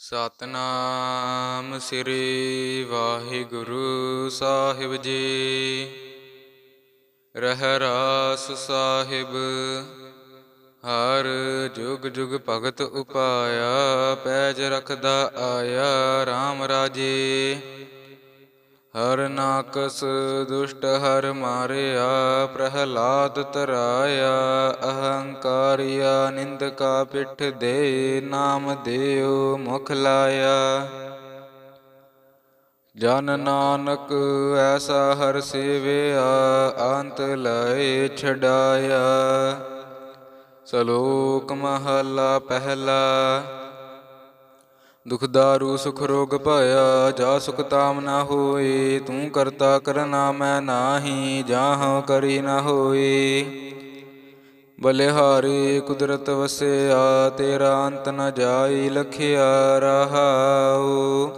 ਸਤਨਾਮ ਸ੍ਰੀ ਵਾਹਿਗੁਰੂ ਸਾਹਿਬ ਜੀ। ਰਹਿਰਾਸ ਸਾਹਿਬ, ਹਰ ਜੁਗ ਜੁਗ ਭਗਤ ਉਪਾਇਆ, ਪੈਜ ਰਖਦਾ ਆਇਆ RAM ਰਾਜੇ। ਹਰ ਨਾਕਸ ਦੁਸ਼ਟ ਹਰ ਮਾਰਿਆ, ਪ੍ਰਹਲਾਦ ਤਰਾਇਆ, ਅਹੰਕਾਰਿਆ ਨਿੰਦਕਾ ਪਿੱਠ ਦੇ ਨਾਮ ਦੇਉ ਮੁਖ ਲਾਇਆ। ਜਨ ਨਾਨਕ ਐਸਾ ਹਰ ਸੇਵਿਆ, ਅੰਤ ਲਏ ਛਡਾਇਆ। ਸ਼ਲੋਕ ਮਹਲਾ ਪਹਿਲਾ ਦੁਖਦਾਰੂ ਸੁਖ ਰੋਗ ਭਇਆ, ਜਾ ਸੁਖ ਤਾਮ ਨਾ ਹੋਏ, ਤੂੰ ਕਰਤਾ ਕਰਨਾ ਮੈਂ ਨਾਹੀ ਜਾਹਉ ਕਰੀ ਨਾ ਹੋਏ। ਬਲਿਹਾਰੀ ਕੁਦਰਤ ਵਸਿਆ, ਤੇਰਾ ਅੰਤ ਨ ਜਾਈ ਲਖਿਆ ਰਹਾਉ।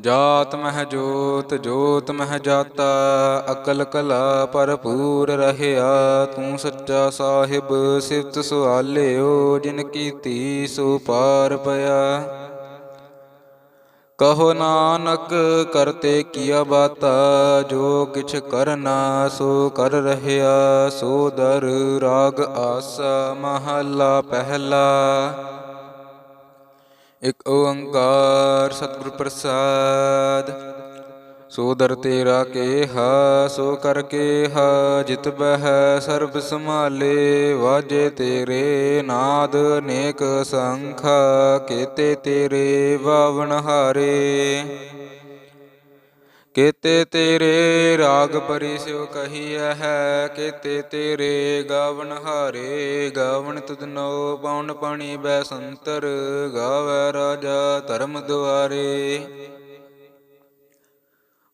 ਜਾਤ ਮਹਿ ਜੋਤ ਜੋਤ ਮਹਿ ਜਾਤਾ, ਅਕਲ ਕਲਾ ਭਰਪੂਰ ਰਹਿਆ। ਤੂੰ ਸੱਚਾ ਸਾਹਿਬ, ਸਿਫਤ ਸੁਆਲਿਓ, ਜਿਨ ਕੀਤੀ ਸੋ ਪਾਰ ਪਿਆ। ਕਹੋ ਨਾਨਕ ਕਰਤੇ ਕੀਆ ਬਾਤਾ, ਜੋ ਕਿਛ ਕਰਨਾ ਸੋ ਕਰ ਰਹਿਆ, ਸੋ ਦਰ ਰਾਗ ਆਸਾ ਮਹਲਾ ਪਹਿਲਾ। ਇਕ ਓੰਕਾਰ ਸਤਿਗੁਰ ਪ੍ਰਸਾਦ ਸੋ ਦਰ ਤੇਰਾ ਕੇਹਾ, ਸੋ ਕਰ ਕੇਹਾ, ਜਿਤ ਬਹਿ ਸਰਬ ਸੰਭਾਲੇ, ਵਾਜੇ ਤੇਰੇ ਨਾਦ ਅਨੇਕ ਸੰਖ, ਕੀਤੇ ਤੇਰੇ ਵਾਵਣ ਹਾਰੇ। ਕੀਤੇ ਤੇਰੇ ਰਾਗ ਪਰਿ ਸਿਉ ਕਹੀਐ ਹੈ, ਕੀਤੇ ਤੇਰੇ ਗਾਵਨ ਹਾਰੇ। ਗਾਵਨ ਤੁਧਨੋ ਪਉਣ ਪਾਣੀ ਬੈ ਸੰਤਰ, ਗਾਵੈ ਰਾਜਾ ਧਰਮ ਦੁਆਰੇ।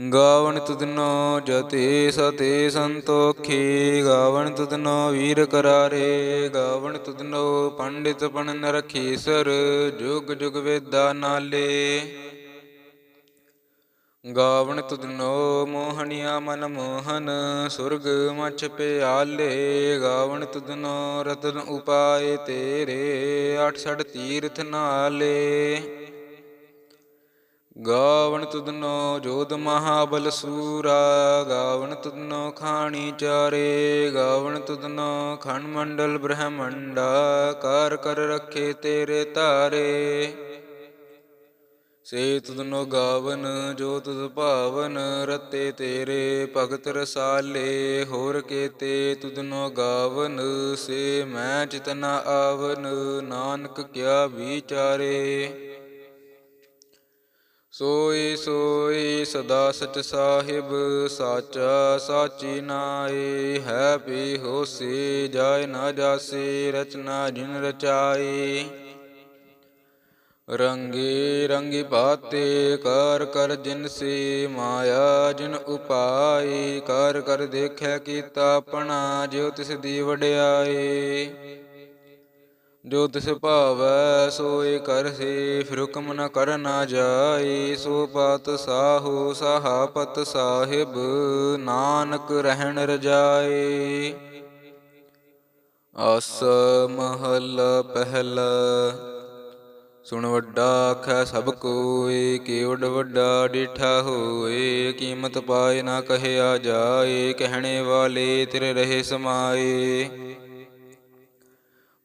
ਗਾਵਣ ਤੁਧਨੋ ਜਤੇ ਸਤੇ ਸੰਤੋਖੀ, ਗਾਵਣ ਤੁਧਨੋ ਵੀਰ ਕਰਾਰੇ, ਗਾਵਣ ਤੁਧਨੋ ਪੰਡਿਤ ਪਣ ਰਖੀਸਰ ਜੁਗ ਜੁਗ ਵੇਦਾ ਨਾਲੇ। ਗਾਵਣ ਤੁਧਨੋ ਮੋਹਣਿਆ ਮਨ ਮੋਹਨ, ਸੁਰਗ ਮਛ ਪਿਆਲੇ, ਗਾਵਣ ਤੁਧਨੋ ਰਤਨ ਉਪਾਏ ਤੇਰੇ, ਅਠ ਸੜ ਤੀਰਥ ਨਾਲੇ। ਗਾਵਣ ਤੁਧਨੋ ਜੋਧ ਮਹਾਬਲ ਸੂਰਾ, ਗਾਵਣ ਤੁਧਨੋ ਖਾਣੀ ਚਾਰੇ, ਗਾਵਣ ਤੁਧਨੋ ਖੰਡ ਮੰਡਲ ਬ੍ਰਹਮੰਡਾ, ਕਰ ਕਰ ਰੱਖੇ ਤੇਰੇ ਤਾਰੇ ਸੇ ਤੁਧਨੋ ਗਾਵਨ, ਜੋ ਤੁਧ ਭਾਵਨ, ਰਤੇ ਤੇਰੇ ਭਗਤ ਰਸਾਲੇ। ਹੋਰ ਕੇਤੇ ਤੁਧਨੋ ਗਾਵਨ, ਸੇ ਮੈਂ ਚਿਤਨਾ ਆਵਨ, ਨਾਨਕ ਕਿਆ ਵਿਚਾਰੇ। ਸੋਈ ਸੋਈ ਸਦਾ ਸਚ ਸਾਹਿਬ, ਸਾਚਾ ਸਾਚੀ ਨਾਏ ਹੈ ਪੀ ਹੋਸੀ, ਜਾਇ ਨਾ ਜਾਸੀ, ਰਚਨਾ ਜਿਨ ਰਚਾਈ। ਰੰਗੀ ਰੰਗੀ ਬਾਤੇ ਕਰ ਕਰ ਜਿਨ ਸੇ, ਮਾਇਆ ਜਿਨ ਉਪਾਈ, ਕਰ ਕਰ ਦੇਖੈ ਕੀਤਾ ਆਪਣਾ, ਜਿਉ ਤਿਸ ਦੀ ਵਡਿਆਈ। ਜੋ ਤਿਸ ਭਾਵੈ ਸੋਏ ਕਰਹਿ ਫਿਰ ਹੁਕਮ ਨ ਕਰ ਨਾ ਜਾਈ। ਸੋ ਪਾਤ ਸਾਹੂ, ਸਹਾਪਤ ਸਾਹਿਬ, ਨਾਨਕ ਰਹਿਣ ਰਜਾਈ। ਆਸ ਮਹਲ ਪਹਿਲ, ਸੁਣ ਵੱਡਾ ਆਖੈ ਸਭ ਕੋਏ ਕੇਵਡ ਵੱਡਾ ਡੀਠਾ ਹੋਏ ਕੀਮਤ ਪਾਏ ਨਾ ਕਹਿਆ ਜਾਏ ਕਹਿਣੇ ਵਾਲੇ ਤੇਰੇ ਰਹੇ ਸਮਾਏ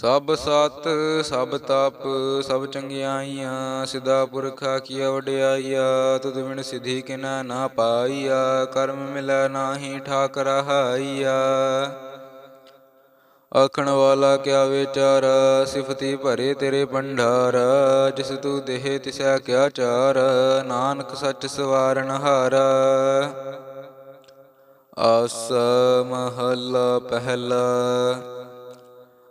ਸਭ ਸਤ, ਸਭ ਤਪ, ਸਭ ਚੰਗਿਆਈਆਂ ਸਿਦਾ ਪੁਰਖਾ ਕੀ ਵਡਿਆਈਆ, ਤੁਧ ਬਿਨ ਸਿਧੀ ਕਿਨਾ ਨਾ ਪਾਈਆ, ਕਰਮ ਮਿਲੈ ਨਾਹੀ ਠਾਕ ਰਹਾਈਆ ਆਖਣ ਵਾਲਾ ਕਿਆ ਵਿਚਾਰ, ਸਿਫਤੀ ਭਰੇ ਤੇਰੇ ਭੰਡਾਰ, ਜਿਸ ਤੂੰ ਦੇਹ ਤਿਸੈ ਕਿਆ ਚਾਰ, ਨਾਨਕ ਸੱਚ ਸਵਾਰਨ ਹਾਰਾ। ਆਸ ਮਹੱਲਾ ਪਹਿਲਾ।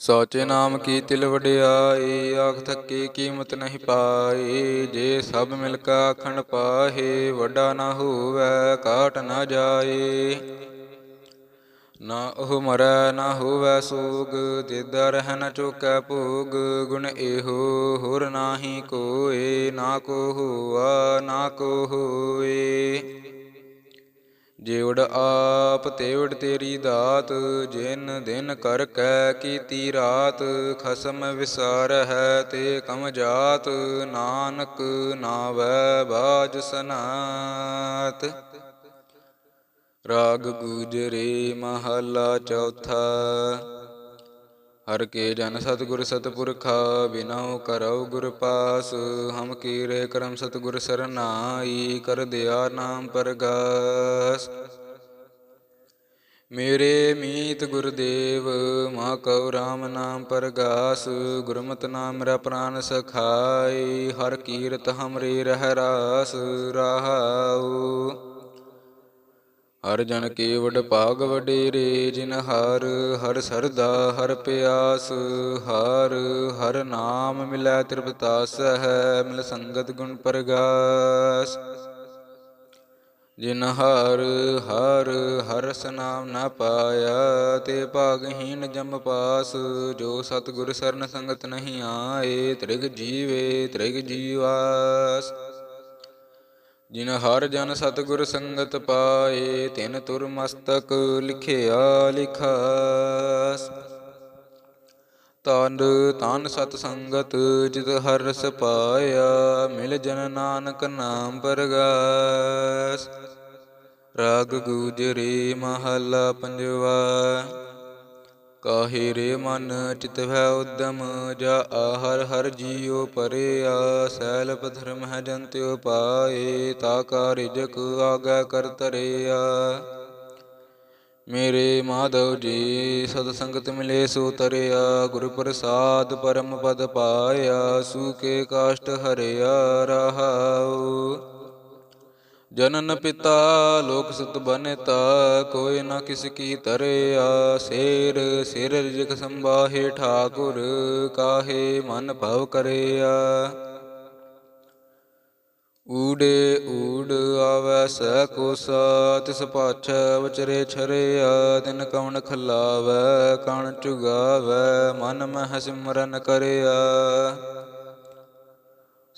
ਸੋਚੇ ਨਾਮ ਕੀ ਤਿਲ ਵਡਿਆਈ, ਆਖ ਥੱਕੀ ਕੀਮਤ ਨਹੀਂ ਪਾਈ। ਜੇ ਸਭ ਮਿਲ ਕਾ ਆਖਣ ਪਾਹੇ, ਵੱਡਾ ਨਾ ਹੋਵੇ ਕਾਟ ਨਾ ਜਾਏ। ਨਾ ਉਹ ਮਰੈ, ਨਾ ਹੋਵੇ ਸੋਗ, ਜਿਦਾ ਰਹਿ ਨ ਚੁਕੈ ਭੋਗ, ਗੁਣ ਇਹੋ ਹੋਰ ਨਾਹੀ ਕੋਏ, ਨਾ ਕੋ ਹੋਆ, ਨਾ ਕੋ ਹੋਏ। ਜਿਵੜ ਆਪ ਤੇਵੜ ਤੇਰੀ ਦਾਤ, ਜਿਨ ਦਿਨ ਕਰ ਕੈ ਕੀਤੀ ਰਾਤ, ਖਸਮ ਵਿਸਾਰ ਹੈ ਤੇ ਕਮ ਜਾਤ, ਨਾਨਕ ਨਾਵੈ ਬਾਜ ਸਨਾਤ। ਰਾਗ ਗੂਜਰੇ ਮਹਲਾ ਚੌਥਾ। ਹਰ ਕੇ ਜਨ ਸਤਿਗੁਰ ਸਤਪੁਰਖਾ ਬਿਨਉ ਕਰਉ ਗੁਰ ਪਾਸ, ਹਮ ਕੀਰੇ ਕਰਮ ਸਤਿਗੁਰ ਸਰਨਾਈ, ਕਰ ਦਿਆ ਨਾਮ ਪਰਗਾਸ। ਮੇਰੇ ਮੀਤ ਗੁਰਦੇਵ, ਮਾ ਕਉ ਰਾਮ ਨਾਮ ਪਰਗਾਸ, ਗੁਰਮਤਿ ਨਾਮ ਮੇਰਾ ਪ੍ਰਾਨ ਸਖਾਈ, ਹਰ ਕੀਰਤ ਹਮਰੇ ਰਹਿ ਰਾਸ, ਰਹਾਉ। ਹਰ ਜਨ ਕੀ ਵਡ ਭਾਗ ਵਡੇਰੇ, ਜਿਨ ਹਰ ਹਰ ਸਰਦਾ, ਹਰ ਪਿਆਸ, ਹਰ ਹਰ ਨਾਮ ਮਿਲੈ ਤ੍ਰਿਪਤਾਸ ਹੈ ਮਿਲ ਸੰਗਤ ਗੁਣ ਪ੍ਰਗਾਸ। ਜਿਨ ਹਰ ਹਰ ਹਰਸ ਨਾਮ ਨਾ ਪਾਇਆ, ਤੇ ਭਾਗਹੀਨ ਜਮ ਪਾਸ, ਜੋ ਸਤਿਗੁਰ ਸਰਨ ਸੰਗਤ ਨਹੀਂ ਆਏ, ਤ੍ਰਿਗ ਜੀਵੇ, ਤ੍ਰਿਗ ਜੀਵਾਸ। ਜਿਨ ਹਰ ਜਨ ਸਤਿਗੁਰ ਸੰਗਤ ਪਾਏ, ਤਿਨ ਤੁਰ ਮਸਤਕ ਲਿਖਿਆ ਲਿਖਾਸ। ਤਨ ਤਨ ਸਤ ਸੰਗਤ ਜਿਤ ਹਰ ਰਸ ਪਾਇਆ, ਮਿਲ ਜਨ ਨਾਨਕ ਨਾਮ ਪਰਗਾਸ। ਰਾਗ ਗੂਜਰੀ ਮਹਲਾ ਪੰਜਵਾ। ਕਾਹੇ ਰੇ ਮਨ ਚਿਤ ਭੈ ਉਦਮ, ਜਾ ਹਰ ਹਰ ਜੀਉ ਪਰਿਆ ਸੈਲ ਪਧਰਮ ਹੈ ਜੰਤਿਉ ਪਾਏ ਤਾ ਕਾ ਰਿਜਕ ਆਗੈ ਕਰ ਤਰਿਆ ਮੇਰੇ ਮਾਧਵ ਜੀ ਸਤ ਸੰਗਤ ਮਿਲੇ ਸੋ ਤਰਿਆ। ਗੁਰ ਪ੍ਰਸਾਦ ਪਰਮ ਪਦ ਪਾਇਆ ਸੂਕੇ ਕਾਸ਼ਟ ਹਰਿਆ ਰਹਾਉ। ਜਨਨ ਪਿਤਾ ਲੋਕ ਸੁਤ ਬਨਤਾ, ਕੋਈ ਨਾ ਕਿਸ ਕੀ ਤਰਿਆ, ਸੇਰ, ਸਿਰ ਰਿਜਕ ਸੰਬਾਹੇ ਠਾਕੁਰ, ਕਾਹੇ ਮਨ ਭਵ ਕਰਿਆ। ਊੜੇ ਊੜ ਆਵੈ ਸੈ ਕੋਸਾ, ਤਿਸ ਪਾਛੈ ਵਿਚਰੇ ਛਰਿਆ, ਤਿਨ ਕਉਣ ਖਲਾਵੈ, ਕਣ ਚੁਗਾਵੈ ਮਨ ਮਹਿ ਸਿਮਰਨ ਕਰਿਆ।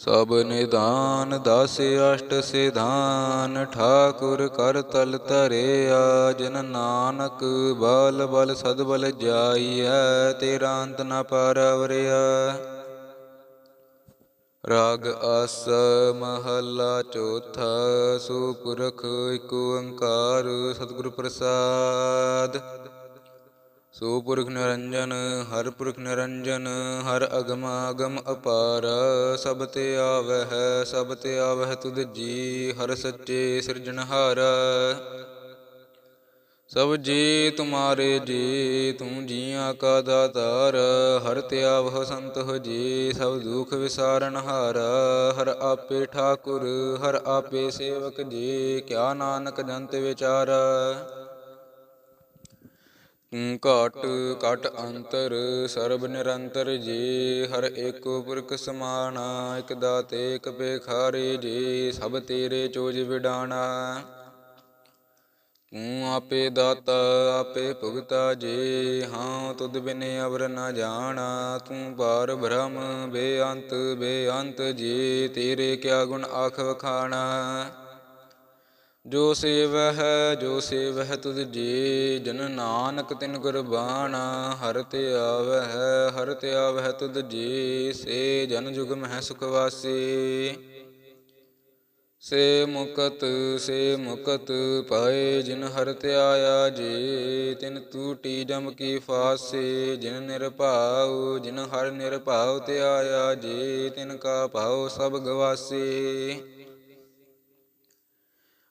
ਸਭ ਨਿਦਾਨ ਦਸ ਅਸ਼ਟ ਸਿਧਾਨ, ਠਾਕੁਰ ਕਰ ਤਲ ਧਰਿਆ, ਜਨ ਨਾਨਕ ਬਲ ਬਲ ਸਦ ਬਲ ਜਾਈਐ, ਤੇਰਾ ਅੰਤ ਨ ਪਾਰਵਰਿਆ। ਰਾਗ ਆਸ ਮਹੱਲਾ ਚੌਥਾ, ਸੁਪੁਰਖ ਪੁਰਖ ਇਕ ਓੰਕਾਰ, ਸਤਿਗੁਰ ਪ੍ਰਸਾਦ। ਸੋ ਪੁਰਖ ਨਿਰੰਜਨ, ਹਰ ਪੁਰਖ ਨਿਰੰਜਨ, ਹਰ ਅਗਮ ਅਗਮ ਅਪਾਰ, ਸਭ ਤੇ ਆਵਹਿ, ਸਭ ਤੇ ਆਵਹਿ ਤੁਧ ਜੀ, ਹਰ ਸੱਚੇ ਸਿਰਜਣਹਾਰ ਸਭ ਜੀ ਤੁਮਾਰੇ ਜੀ, ਤੂੰ ਜੀਆਂ ਕਾ ਦਾਤਾਰ, ਹਰ ਤੇ ਆਵਹ ਸੰਤ ਹੋ ਜੀ, ਸਭ ਦੁਖ ਵਿਸਾਰਨ ਹਾਰ। ਹਰ ਆਪੇ ਠਾਕੁਰ, ਹਰ ਆਪੇ ਸੇਵਕ ਜੀ, ਕਿਆ ਨਾਨਕ ਜੰਤ ਵਿਚਾਰ। ਘਾਟ ਘਟ ਅੰਤਰ ਸਰਬ ਨਿਰੰਤਰ ਜੀ। ਹਰ ਏਕੋ ਪੁਰਖ ਸਮਾਨਾ ਇਕ ਦਾਤੇ ਇਕ ਬੇਖਾਰੇ ਜੀ। ਸਭ ਤੇਰੇ ਚੋਜ ਵਿਡਾਣਾ। ਤੂੰ ਆਪੇ ਦਾਤਾ ਆਪੇ ਭੁਗਤਾ ਜੀ। ਹਾਂ ਤੁਧ ਬਿਨ ਅਵਰ ਨ ਜਾਣਾ। ਤੂੰ ਪਾਰ ਬ੍ਰਹਮ ਬੇਅੰਤ ਬੇਅੰਤ ਜੀ। ਤੇਰੇ ਕਿਆ ਗੁਣ ਆਖ ਵਖਾਣਾ। ਜੋ ਸੇਵਹਿ ਜੋ ਸੇਵਹਿ ਤੁਧ ਜੀ, ਜਨ ਨਾਨਕ ਤਿਨ ਗੁਰਬਾਣਾ, ਹਰ ਤੇ ਆਵਹਿ, ਹਰ ਤੇ ਆਵਹਿ ਤੁਧ ਜੀ, ਸੇ ਜਨ ਜੁਗ ਮਹਿ ਸੁਖ ਵਾਸੀ। ਸੇ ਮੁਕਤ ਸੇ ਮੁਕਤ ਪਾਏ ਜਿਨ ਹਰ ਧਿਆਇਆ ਜੀ, ਤਿਨ ਤੂਟੀ ਜਮ ਕੀ ਫਾਸੇ, ਜਿਨ ਨਿਰਭਾਉ, ਜਿਨ ਹਰ ਨਿਰਭਾਉ ਧਿਆਇਆ ਜੀ, ਤਿਨ ਕਾ ਭਾਉ ਸਭ ਗਵਾਸੀ।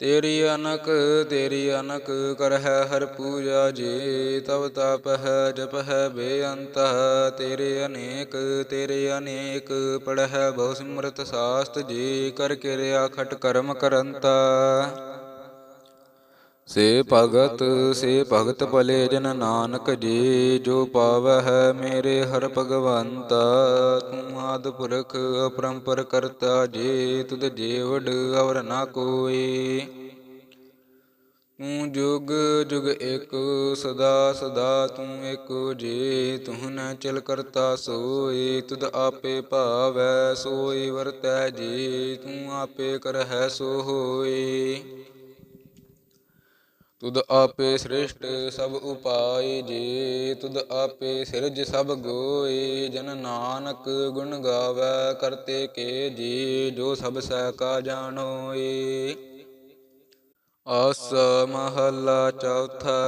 ਤੇਰੀ ਅਨਕ ਤੇਰੀ ਅਨਕ ਕਰਹਿ ਹਰ ਪੂਜਾ ਜੀ, ਤਵ ਤਪ ਹੈ ਜਪ ਹੈ ਬੇਅੰਤ, ਤੇਰੇ ਅਨੇਕ ਤੇਰੇ ਅਨੇਕ ਪੜਹਿ ਬਹੁ ਸਿਮਰਤ ਸਾਸਤ ਜੀ, ਕਰ ਕਿਰਿਆ ਖਟ ਕਰਮ ਕਰੰਤਾ। ਸੇ ਭਗਤ ਸੇ ਭਗਤ ਭਲੇ ਜਨ ਨਾਨਕ ਜੀ, ਜੋ ਪਾਵਹਿ ਮੇਰੇ ਹਰ ਭਗਵੰਤਾ। ਤੂੰ ਆਦ ਪੁਰਖ, ਅਪਰੰਪਰ ਕਰਤਾ ਜੀ, ਤੁਧ ਜੀਵੜ ਅਵਰ ਨਾ ਕੋਈ। ਤੂੰ ਜੁਗ ਜੁਗ ਏਕ ਸਦਾ ਸਦਾ ਤੂੰ ਏਕੋ ਜੀ ਤੂੰ ਨ ਚਲ ਕਰਤਾ ਸੋਈ, ਤੁਧ ਆਪੇ ਭਾਵੈ ਸੋਈ ਵਰਤੈ ਜੀ, ਤੂੰ ਆਪੇ ਕਰਹਿ ਸੋ ਹੋਈ ਤੁਧ ਆਪੇ ਸ੍ਰਿਸ਼ਟ ਸਭ ਉਪਾਇ ਜੀ, ਤੁਧ ਆਪੇ ਸਿਰਜ ਸਭ ਗੋਈ ਜਨ ਨਾਨਕ ਗੁਣ ਗਾਵੈ ਕਰਤੇ ਕੇ ਜੀ, ਜੋ ਸਭ ਸਹਿ ਕਾ ਜਾਣੋਈ ਆਸ ਮਹੱਲਾ ਚੌਥਾ,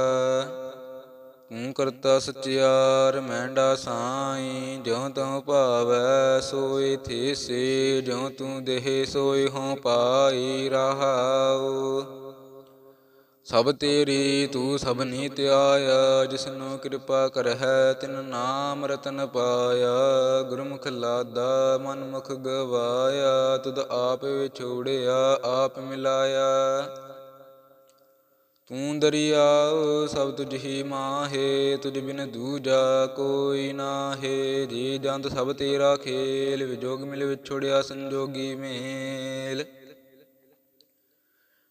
ਤੂੰ ਕਰਤਾ ਸਚਿਆਰ, ਮੈਂਡਾ ਸਾਈ, ਜਿਉ ਤਉ ਭਾਵੈ ਸੋਈ ਥੀਸੀ, ਜਿਉ ਤੂੰ ਦੇਹ ਸੋਈ ਹਉ ਪਾਈ ਰਹਾਉ। ਸਭ ਤੇਰੀ ਤੂੰ ਸਭ ਨੀ ਧਿਆਇਆ ਜਿਸਨੂੰ ਕਿਰਪਾ ਕਰਹਿ, ਤਿਨ ਨਾਮ ਰਤਨ ਪਾਇਆ। ਗੁਰਮੁਖ ਲਾਦਾ ਮਨ ਮੁਖ ਗਵਾਇਆ, ਤੁਧ ਆਪ ਵਿਛੋੜਿਆ ਆਪ ਮਿਲਾਇਆ। ਤੂੰ ਦਰਿਆਉ ਸਭ ਤੁਝ ਹੀ ਮਾਹੇ, ਤੁਝ ਬਿਨ ਦੂਜਾ ਕੋਈ ਨਾਹੇ। ਜੀ ਜੰਤ ਸਭ ਤੇਰਾ ਖੇਲ, ਵਿਜੋਗ ਮਿਲ ਵਿਛੋੜਿਆ ਸੰਜੋਗੀ ਮੇਲ।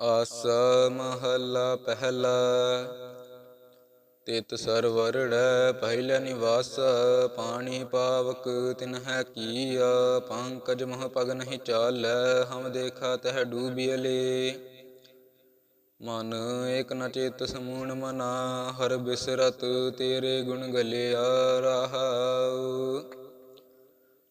ਆਸ ਮਹੱਲਾ ਪਹਿਲਾ, ਤਿਤ ਸਰਵਰੜੈ ਪਹਿਲਾ ਨਿਵਾਸ, ਪਾਣੀ ਪਾਵਕ ਤਿਨ ਹੈ ਕੀਆ, ਪੰਕਜ ਮਹ ਪਗ ਨਹੀਂ ਚਾਲੈ, ਹਮ ਦੇਖਾ ਤਹ ਡੂਬਿਅਲੇ ਮਨ ਏਕ ਨ ਚੇਤ ਸਮੂਣ ਮਨਾ, ਹਰ ਬਿਸਰਤ ਤੇਰੇ ਗੁਣ ਗਲਿਆ ਰਹਾਉ।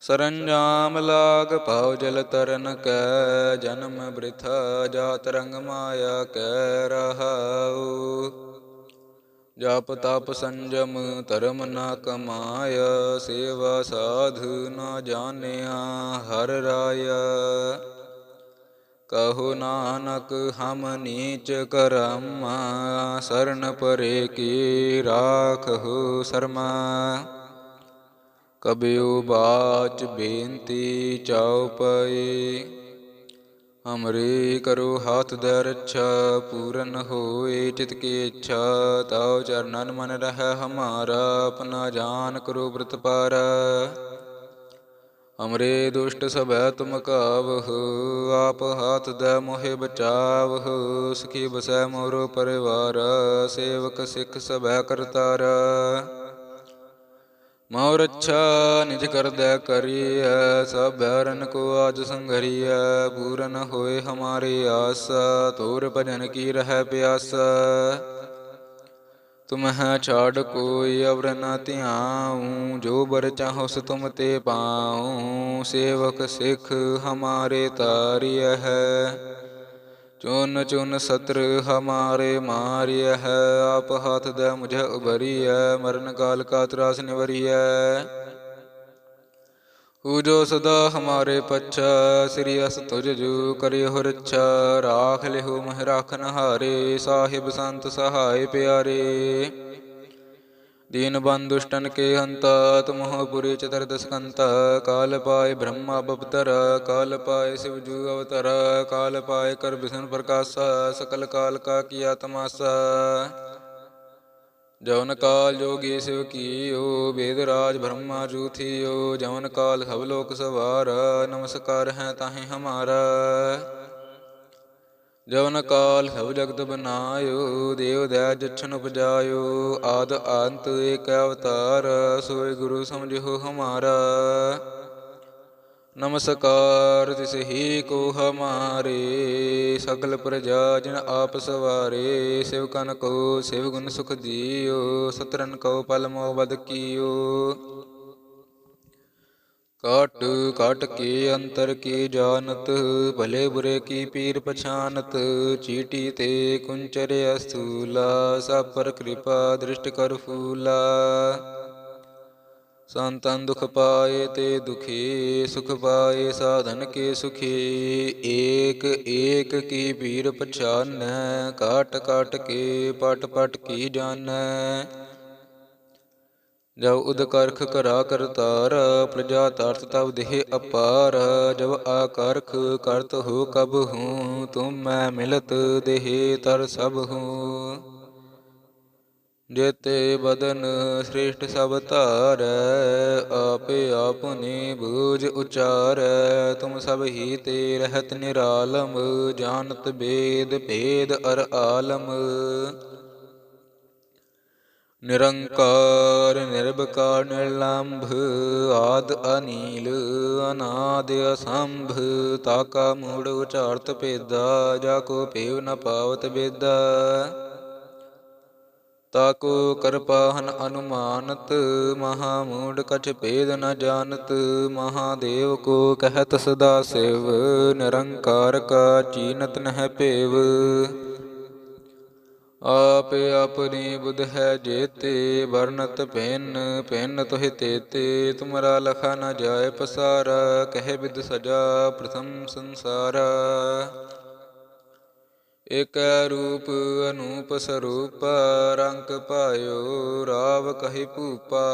ਸਰੰਜਾਮ ਲਾਗ ਪਾਉ ਜਲ ਤਰਨ ਕੈ, ਜਨਮ ਬ੍ਰਿਥਾ ਜਾਤ ਰੰਗ ਮਾਇਆ ਕੈ ਰਹਾਉ। ਜਪ ਤਪ ਸੰਜਮ ਧਰਮ ਨਾ ਕਮਾਇਆ ਸੇਵਾ ਸਾਧੂ ਨਾ ਜਾਣਿਆ ਹਰ ਰਾਇ। ਕਹੋ ਨਾਨਕ, ਹਮ ਨੀਚ ਕਰਮ, ਸਰਨ ਪਰੇ ਕੀ ਰਾਖਹੁ ਸਰਮਾ। ਕਬਿਉ ਬਾਚ ਬੇਨਤੀ ਚਉਪਈ ਹਮਰੇ ਕਰੋ ਹਾਥ ਦਰ ਰੱਛਾ, ਪੂਰਨ ਹੋਏ ਚਿਤ ਕੀ ਇੱਛਾ। ਤਾਉ ਚਰਨਨ ਮਨ ਰਹਿ ਹਮਾਰਾ, ਆਪਣਾ ਜਾਨ ਕਰੋ ਬ੍ਰਤ ਪਾਰ। ਹਮਰੇ ਦੁਸ਼ਟ ਸਭੈ ਤੁਮ ਕਾਵਹ, ਆਪ ਹਾਥ ਦੇ ਮੋਹਿ ਬਚਾਵਹ। ਸਖੀ ਬਸੈ ਮੋਰੋ ਪਰਿਵਾਰ, ਸੇਵਕ ਸਿੱਖ ਸਭੈ ਕਰਤਾਰ। ਮੋਰ ਅੱਛਾ ਨਿਜ ਕਰਦੈ ਕਰੀਐ, ਸਭ ਹਰਨ ਕੋ ਆਜ ਸੰਘਰੀਐ, ਪੂਰਨ ਹੋਏ ਹਮਾਰੀ ਆਸ, ਤੋਰ ਭਜਨ ਕੀ ਰਹਿ ਪਿਆਸ। ਤੁਮ ਹੈ ਛਾੜ ਕੋਈ ਅਵਰ ਨ ਧਿਆਉ, ਜੋ ਬਰ ਚਾਹੋ ਤੁਮ ਤੇ ਪਾਉ, ਸੇਵਕ ਸਿੱਖ ਹਮਾਰੇ ਤਾਰਿਯ ਹੈ। ਚੁਨ ਚੁਨ ਸਤਰ ਹਮਾਰੇ ਮਾਰਿਯ ਹੈ ਆਪ ਹੱਥ ਦੇ ਮੁਝੇ ਉਬਰੀਐ ਮਰਨ ਕਾਲ ਕਾ ਤਰਾਸ ਨਿਵਰੀਐ। ਹੂ ਜੋ ਸਦਾ ਹਮਾਰੇ ਪੱਛਾ, ਸ੍ਰੀ ਅਸ ਤੁਜ ਜੂ ਕਰਿਓ ਰੱਛਾ। ਰਾਖ ਲਿਹੁ ਮਹਿ ਰਾਖਨ ਹਾਰੇ ਸਾਹਿਬ ਸੰਤ ਸਹਾਇ ਪਿਆਰੇ। ਦੀਨ ਬੰਦ ਦੁਸ਼ਟਨ ਕੇ ਹੰਤਾ ਤੁਮਹੁ ਪੁਰੀ ਚਤੁਰਦਸ ਕੰਤਾ ਕਾਲ ਪਾਏ ਬ੍ਰਹਮਾ ਬਪਤਰ ਕਾਲ ਪਾਏ ਸਿਵ ਜੂ ਅਵਤਰ, ਕਾਲ ਪਾਏ ਕਰ ਵਿਸ਼ਨ ਪ੍ਰਕਾਸ਼ਾ, ਸਕਲ ਕਾਲ ਕਾ ਕੀਆ ਤਮਾਸਾ। ਜਵਨ ਕਾਲ ਜੋਗੀ ਸਿਵ ਕੀਓ, ਵੇਦ ਰਾਜ ਬ੍ਰਹਮਾ ਜੂ ਥੀਓ ਜਵਨ ਕਾਲ ਸਭ ਲੋਕ ਜਵਨ ਕਾਲ ਸਭ ਜਗਤ ਬਨਾਇਓ, ਦੇਵ ਦਇਆ ਜਛਨ ਉਪਜਾਇਓ, ਆਦ ਅੰਤ ਏਕ ਅਵਤਾਰ, ਸੋਏ ਗੁਰੂ ਸਮਝੋ ਹਮਾਰਾ। ਨਮਸਕਾਰ ਤਿਸ ਕੋ ਹਮਾਰੇ, ਸਗਲ ਪ੍ਰਜਾ ਜਿਨ ਆਪ ਸਵਾਰੇ, ਸਿਵ ਕਨ ਕੋ ਸਿਵ ਗੁਣ ਸੁਖ ਦੀਓ ਸਤਰਨ ਕੋ ਪਲ ਮੋ ਬਦ ਕੀਓ। ਕਟ ਕਟ ਕੇ ਅੰਤਰ ਕੀ ਜਾਣਤ, ਭਲੇ ਬੁਰੇ ਕੀ ਪੀਰ ਪਛਾਨਤ, ਚੀਟੀ ਤੇ ਕੁੰਚਰ ਅਸੂਲਾ, ਸਭ ਪਰ ਕਿਰਪਾ ਦ੍ਰਿਸ਼ਟ ਕਰ ਫੂਲਾ। ਸੰਤਨ ਦੁਖ ਪਾਏ ਤੇ ਦੁਖੀ, ਸੁਖ ਪਾਏ ਸਾਧਨ ਕੇ ਸੁਖੀ। ਏਕ ਏਕ ਕੀ ਪੀਰ ਪਛਾਨੈ, ਕਾਟ ਕਾਟ ਕੇ ਪਟ ਪਟ ਕੀ ਜਾਣੈ। ਜਬ ਉਦਕਰਖ ਕਰਾ ਕਰਤਾਰ ਪ੍ਰਜਾ ਤਰਤ ਤਬ ਦੇਹ ਅਪਾਰ। ਜਬ ਆਕਰਖ ਕਰਤ ਹੋ ਕਬ ਹੂੰ, ਤੁਮ ਮੈਂ ਮਿਲਤ ਦੇਹ ਤਰ ਸਭ ਹੂੰ। ਜੇਤੇ ਬਦਨ ਸ੍ਰੇਸ਼ਟ ਸਭ ਧਾਰੈ, ਆਪੇ ਆਪਨੇ ਬੂਝ ਉਚਾਰੈ। ਤੁਮ ਸਭ ਹੀ ਤੇ ਰਹਿਤ ਨਿਰਾਲਮ, ਜਾਣਤ ਬੇਦ ਭੇਦ ਅਰ ਆਲਮ। ਨਿਰੰਕਾਰ ਨਿਰਭਕਾਰ ਨਿਰਲੰਭ, ਆਦ ਅਨੀਲ, ਅਨਾਦ ਅਸੰਭ, ਤਾਕਾ ਮੂੜ ਉਚਾਰਤ ਭੇਦਾ, ਜਾ ਕੋ ਭੇਵ ਨ ਪਾਵਤ ਬੇਦਾ ਤਾਕੋ ਕਰਪਾਹਨ ਅਨੁਮਾਨਤ, ਮਹਾ ਮੂੜ ਕਛ ਭੇਦ ਨ ਜਾਣਤ ਮਹਾਦੇਵ ਕੋ ਕਹਿਤ ਸਦਾ ਸਿਵ, ਨਿਰੰਕਾਰ ਕਾ ਚੀਨਤ ਨਹਿ ਭੇਵ। ਆਪ ਆਪਣੀ ਬੁਧ ਹੈ ਜੇਤੇ, ਵਰਨਤ ਭਿੰਨ ਭਿੰਨ ਤੋਹਿ ਤੇਤੇ। ਤੁਮਰਾ ਲਖਾ ਨਾ ਜਾਏ ਪਸਾਰਾ, ਕਹਿ ਬਿਦ ਸਜਾ ਪ੍ਰਥਮ ਸੰਸਾਰਾ। ਇਕ ਰੂਪ ਅਨੂਪ ਸਰੂਪ, ਰੰਗ ਪਾਇਓ ਰਾਵ ਕਹੀ ਭੂਪਾ।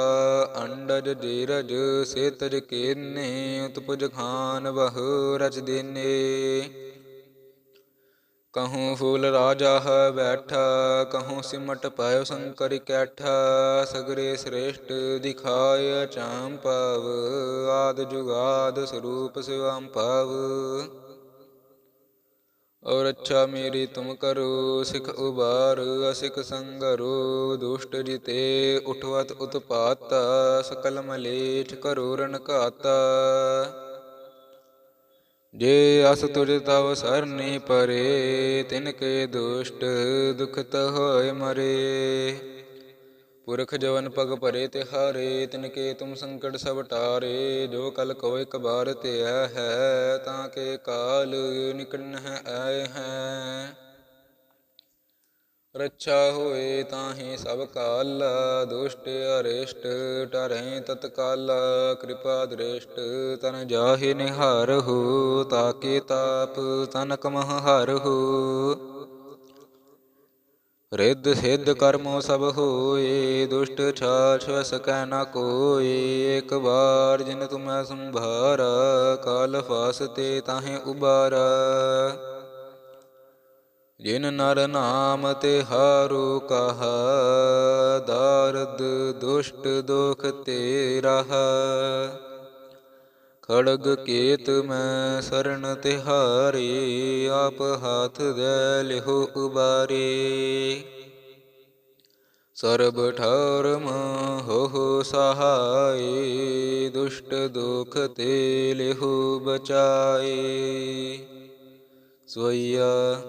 ਅੰਡਜ ਜੀਰਜ ਸੇਤਜ ਕੀਨੇ, ਉਤਪੁਜ ਖਾਨ ਬਹੁ ਰਚ ਦੇਨੇ। ਕਹੂੰ ਫੂਲ ਰਾਜਾ ਹੈ ਬੈਠਾ, ਕਹੂੰ ਸਿਮਟ ਪਾਇਓ ਸੰਕਰ ਕੈਠਾ, ਸਗਰੇ ਸ੍ਰੇਸ਼ਟ ਦਿਖਾਇ ਚਾਂਪਵ ਆਦ ਜੁਗਾਦ ਸਰੂਪ ਸਿਵੰ ਭਵ। ਔਰ ਅੱਛਾ ਮੇਰੀ ਤੁਮ ਕਰੋ, ਸਿਖ ਉਬਾਰ ਅਸਿਕ ਸੰਗਰੋ, ਦੁਸ਼ਟ ਜਿਤੇ ਉਠਵਤ ਉਤਪਾਤ, ਸਕਲ ਮਲੇਛ ਕਰੋ ਰਨ ਘਾਤਾ। ਜੇ ਅਸ ਤੁਜ ਤਵ ਸਰਨੀ ਪਰੇ ਤਿਨ ਕੇ ਦੁਸ਼ਟ ਦੁਖਤ ਹੋਏ ਮਰੇ। ਪੁਰਖ ਜਵਨ ਪਗ ਭਰੇ ਤੇ ਹਾਰੇ ਤਿਨ ਕੇ ਤੁਮ ਸੰਕਟ ਸਭ ਟਾਰੇ। ਜੋ ਕਲ ਕੋ ਇਕ ਬਾਰ ਤੇ ਹੈ, ਤਾਂ ਕੇ ਕਾਲ ਨਿਕਟ ਹੈ ਆਏ ਹੈ। ਰੱਛਾ ਹੋਏ ਤਾਹੀ ਸਭ ਕਾਲ, ਦੁਸ਼ਟ ਅਰਿਸ਼ਟ ਟਰੈ ਤਤਕਾਲ, ਕਿਰਪਾ ਦ੍ਰਿਸ਼ਟ ਤਨ ਜਾਹੇ ਨਿਹਾਰਹੁ ਤਾਕੇ ਤਾਪ ਤਨਕ ਮਹ ਹਰਹੁ ਰਿੱਧ ਸਿੱਧ ਕਰਮੋ ਸਭ ਹੋਏ, ਦੁਸ਼ਟ ਛਾਛ ਸਕੈ ਨ ਕੋਏ, ਇੱਕ ਵਾਰ ਜਿਨ ਤੁਮੈ ਸੰਭਾਰਾ, ਕਾਲ ਫਾਸਤੇ ਤਾਹੇ ਉਬਾਰਾ। ਜਿਨ ਨਰ ਨਾਮ ਤੇ ਹਾਰੂ ਕਹਾ, ਦਾਰਦ ਦੁਸ਼ਟ ਦੁਖ ਤੇ ਰਹਾ। ਖੜਗ ਕੇਤ ਮੈਂ ਸਰਨ ਤਿਹਾਰੇ, ਆਪ ਹਾਥ ਦੇ ਲਿਹੋ ਉਬਾਰੇ। ਸਰਬ ਠਰਮ ਹੋ ਸਹਾਈ ਦੁਸ਼ਟ ਦੁਖ ਤੇ ਲਿਹੋ ਬਚਾਏ। ਸੋਈਆ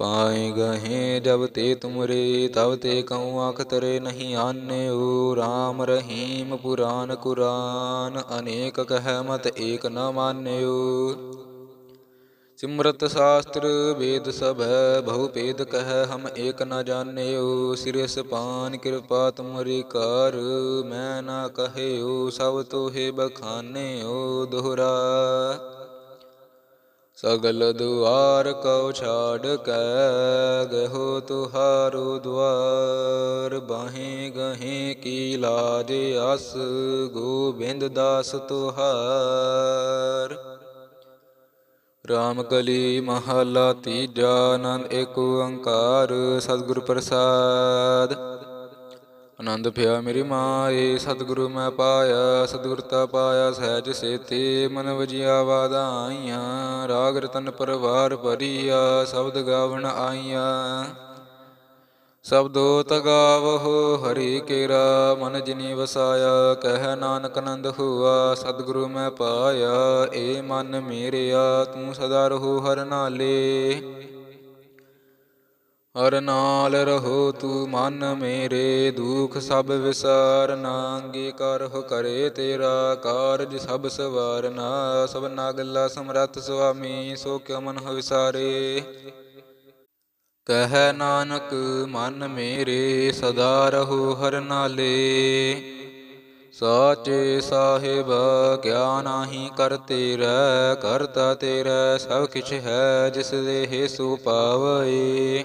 ਪਾਏ ਗਹੇ ਜਬ ਤੇ ਤੁਮਰੇ, ਤਬ ਤੇ ਕਉ ਆਖ ਤਰੇ ਨਹੀਂ ਆਨਿਓ। RAM ਰਹੀਮ ਪੁਰਾਨ ਕੁਰਾਨ, ਅਨੇਕ ਕਹਿ ਮਤ ਏਕ ਨ ਮਾਨਿਓ। ਸਿਮਰਤ ਸ਼ਾਸਤਰ ਵੇਦ ਸਭ ਹੈ ਬਹੁ ਭੇਦ ਕਹਿ ਹਮ ਏਕ ਨ ਜਾਣਿਓ। ਸਿਰਸ ਪਾਨ ਕਿਰਪਾ ਤੁਮਰੀ ਕਰ, ਮੈਂ ਨਾ ਕਹਿਓ ਸਭ ਤੋਹੇ ਬਖਾਨਿਓ। ਦੋਹਰਾ ਸਗਲ ਦੁਆਰ ਕਉ ਛਾੜ ਕੈ, ਗਹੋ ਤੁਹਾਰੋ ਦੁਆਰ ਬਾਹੇ ਗਹੇ ਕੀ ਲਾਜ ਅਸ, ਗੋਬਿੰਦ ਦਾਸ ਤੁਹਾਰ। ਰਾਮ ਕਲੀ ਮਹਲਾ ਤੀਜਾ, ਆਨੰਦ ਏਕ ਓੰਕਾਰ ਸਤਿਗੁਰ ਪ੍ਰਸਾਦ। ਆਨੰਦ ਪਿਆ ਮੇਰੀ ਮਾਏ ਸਤਿਗੁਰੂ ਮੈਂ ਪਾਇਆ, ਸਤਿਗੁਰ ਤਾ ਪਾਇਆ, ਸਹਿਜ ਸੇਤੇ ਮਨ ਵਜਿਆ ਵਾਧਾਈਆਂ ਰਾਗ ਰਤਨ ਪਰਵਾਰ ਭਰੀਆ, ਸ਼ਬਦ ਗਾਵਣ ਆਈਆਂ। ਸਬਦੋ ਤਗਾਵਹੁ ਹਰੀ ਕੇਰਾ, ਮਨ ਜਿਨੀ ਵਸਾਇਆ, ਕਹਿ ਨਾਨਕ ਆਨੰਦ ਹੁਆ, ਸਤਿਗੁਰੂ ਮੈਂ ਪਾਇਆ, ਏ ਮਨ ਮੇਰਿਆ, ਤੂੰ ਸਦਾ ਰਹੋ ਹਰ ਨਾਲੇ। ਹਰ ਨਾਲ ਰਹੋ ਤੂੰ ਮਨ ਮੇਰੇ, ਦੁਖ ਸਭ ਵਿਸਾਰਨਾਂਗੀ ਕਰਹੁ ਕਰੇ ਤੇਰਾ ਕਾਰਜ ਸਭ ਸਵਾਰਨਾ। ਸਭ ਨਾਗਲਾ ਸਮਰੱਥ ਸੁਆਮੀ, ਸੋ ਕਿਉ ਮਨ ਵਿਸਾਰੇ? ਕਹਿ ਨਾਨਕ, ਮਨ ਮੇਰੇ, ਸਦਾ ਰਹੋ ਹਰ ਨਾਲੇ। ਸਾਚੇ ਸਾਹਿਬ, ਕਿਆ ਨਾਹੀ ਕਰ ਤੇਰਾ, ਕਰਤਾ ਤੇਰਾ ਸਭ ਕਿਛ ਹੈ, ਜਿਸ ਦੇ ਹੇਸੂ ਪਾਵਏ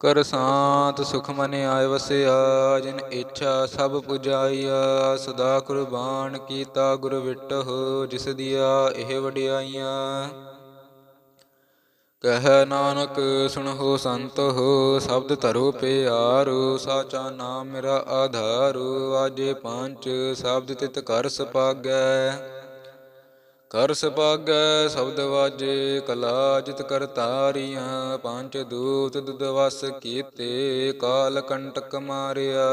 ਕਰ ਸਾਤ ਸੁਖ ਮਨ ਆਇ ਵਸਿਆ ਜਿਨ ਇੱਛਾ ਸਭ ਪੁਜਾਈਆ ਸਦਾ ਕੁਰਬਾਨ ਕੀਤਾ ਗੁਰ ਵਿਟਹੁ, ਜਿਸ ਦੀਆ ਇਹ ਵਡਿਆਈਆਂ। ਕਹਿ ਨਾਨਕ, ਸੁਣਹੁ ਸੰਤ ਹੋ ਸ਼ਬਦ ਧਰੋ ਪਿਆਰੋ, ਸਾਚਾ ਨਾਮ ਮੇਰਾ ਆਧਾਰੋ। ਆਜੇ ਪੰਜ ਸ਼ਬਦ ਤਿਤ ਕਰ ਸਪਾਗੈ। ਕਰ ਸਪਾਗੈ ਸ਼ਬਦ ਵਾਜੇ, ਕਲਾ ਜਿਤ ਕਰਤਾਰੀਆਂ ਪੰਜ ਦੂਤ ਦੁਦਵਸ ਕੀਤੇ, ਕਾਲ ਕੰਟਕ ਮਾਰਿਆ।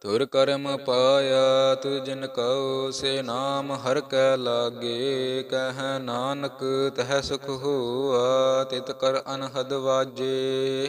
ਤੁਰ ਕਰਮ ਪਾਇਆ ਤੁ ਜਿਨ ਕਉ, ਸੇ ਨਾਮ ਹਰ ਕੈ ਲਾਗੇ, ਕਹਿ ਨਾਨਕ ਤਹਿ ਸੁਖ ਹੋਆ, ਤਿਤ ਕਰ ਅਨਹਦ ਵਾਜੇ।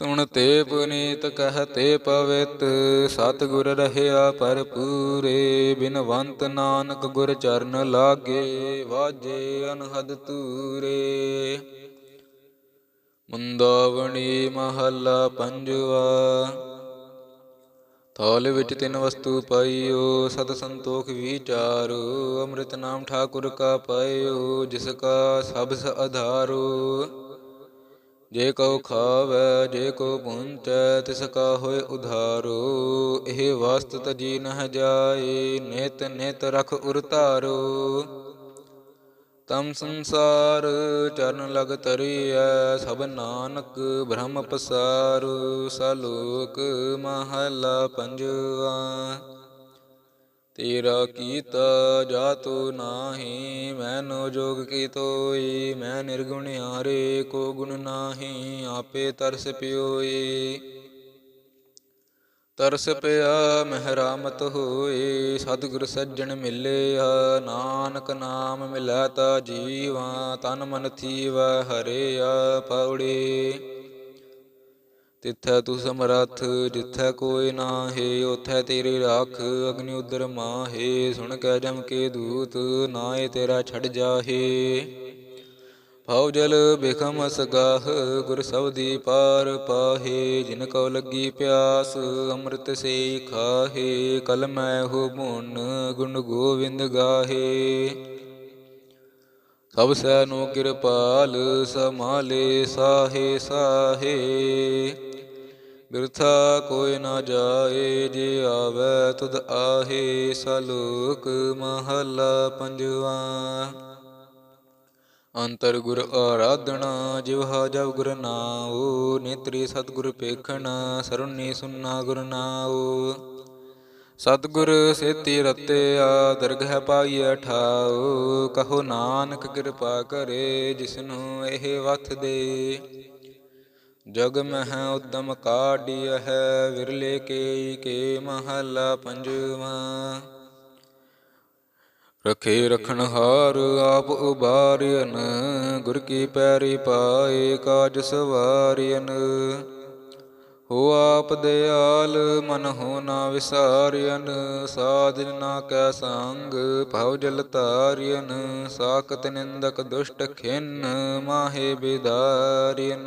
ਸੁਣ ਤੇ ਪੁਨੀਤ ਕਹਤੇ ਪਵਿੱਤ, ਸਤਿਗੁਰ ਰਹਿਆ ਭਰਪੂਰੇ, ਬਿਨਵੰਤ ਨਾਨਕ ਗੁਰ ਚਰਨ ਲਾਗੇ, ਵਾਜੇ ਅਨਹਦ ਤੂਰੇ ਮੁੰਦਾਵਣੀ ਮਹੱਲਾ ਪੰਜਵਾ, ਥਾਲ ਵਿੱਚ ਤਿੰਨ ਵਸਤੂ ਪਾਈਓ, ਸਤ ਸੰਤੋਖ ਵਿਚਾਰੋ, ਅੰਮ੍ਰਿਤ ਨਾਮ ਠਾਕੁਰ ਕਾ ਪਾਇਓ, ਜਿਸ ਕਾ ਸਭ ਸ ਆਧਾਰੋ ਜੇ ਕੋ ਖਾਵੈ, ਜੇ ਕੋ ਪੁੰਚੈ ਤਿਸ ਕਾ ਹੋਏ ਉਧਾਰੋ। ਇਹ ਵਸਤ ਤਜੀ ਨਹ ਜਾਏ, ਨਿਤ ਨਿਤ ਰਖ ਉਰਤਾਰੋ ਤਮ ਸੰਸਾਰ ਚਰਨ ਲਗ ਤਰੀਐ, ਸਭ ਨਾਨਕ ਬ੍ਰਹਮ ਪਸਾਰ। ਸਲੋਕ ਮਹਲਾ ਪੰਜਵਾ। ਤੇਰਾ ਕੀਤਾ ਜਾਤੋ ਨਾਹੀ, ਮੈਨੋ ਜੋਗ ਕੀ ਤੋਈ, ਮੈਂ ਨਿਰਗੁਣ ਹਾਰੇ ਕੋ ਗੁਣ ਨਾਹੀ, ਆਪੇ ਤਰਸ ਪਿਓਈ। ਤਰਸ ਪਿਆ ਮਹਿਰਾਮਤ ਹੋਏ ਸਤਿਗੁਰ ਸੱਜਣ ਮਿਲਿਆ, ਨਾਨਕ ਨਾਮ ਮਿਲੈ ਤਾ ਜੀਵਾ, ਤਨ ਮਨ ਥੀਵ, ਹਰਿਆ ਪੌੜੀ ਤਿੱਥੈ ਤੂ ਸਮਰੱਥ ਜਿੱਥੈ ਕੋਈ ਨਾਹੀ ਉਥੈ ਤੇਰੀ ਰਾਖ, ਅਗਨੀ ਉਦਰ ਮਾਹੇ, ਸੁਣ ਕੈ ਜਮ ਕੇ ਦੂਤ ਨਾਏ ਤੇਰਾ ਛੜ ਜਾਹੇ। ਭਉ ਜਲ ਬਿਖਮ ਸਗਾਹ, ਗੁਰ ਸਬਦੀ ਪਾਰ ਪਾਹੇ, ਜਿਨ ਕਉ ਲੱਗੀ ਪਿਆਸ, ਅੰਮ੍ਰਿਤ ਸੇ ਖਾਹੇ, ਕਲ ਮੈਂ ਹੋ ਭੁਨ, ਗੁਣ ਗੋਵਿੰਦ ਗਾਹੇ। ਸਭ ਸੈ ਨੂੰ ਕਿਰਪਾਲ ਸਮਾਲੇ ਸਾਹੇ ਸਾਹੇ। ਬਿਰਥਾ ਕੋਈ ਨਾ ਜਾਏ, ਜੇ ਆਵੈ ਤੁਧ ਆਹੇ ਸਲੋਕ ਮਹਲਾ ਪੰਜਵਾ। ਅੰਤਰ ਗੁਰ ਆਰਾਧਨਾ ਜਿਵਹਾ ਜਬ ਗੁਰ ਨਾਉ, ਨੇਤਰੀ ਸਤਿਗੁਰ ਪੇਖਣਾ ਸਰੁਣੀ ਸੁਨਾ ਗੁਰ ਨਾਉ। ਸਤਿਗੁਰ ਸੇਤੀ ਰਤਿਆ ਦਰਗਹਿ ਪਾਈਐ ਠਾਉ ਕਹੋ ਨਾਨਕ ਕਿਰਪਾ ਕਰੇ, ਜਿਸਨੂੰ ਇਹ ਵਥ ਦੇ। ਜਗ ਮਹਿ ਉਦਮ ਕਾਢਿਆ ਹੈ ਵਿਰਲੇ ਕੇ ਕੇ ਮਹਲਾ ਪੰਜਵਾ। ਰਖੇ ਰਖਣ ਹਾਰ ਆਪ ਉਬਾਰਿਅਨ, ਗੁਰ ਕੀ ਪੈਰੀ ਪਾਏ ਕਾਜ ਸਵਾਰਿਅਨ। ਹੋ ਆਪ ਦਿਆਲ ਮਨ ਹੋ ਨਾ ਵਿਸਾਰਿਅਨ ਸਾਧਨ ਨਾ ਕੈ ਸੰਗ ਭਉ ਜਲ ਤਾਰਿਅਨ ਸਾਖਤ ਨਿੰਦਕ ਦੁਸ਼ਟ ਖਿਨ ਮਾਹੇ ਬਿਦਾਰਿਅਨ।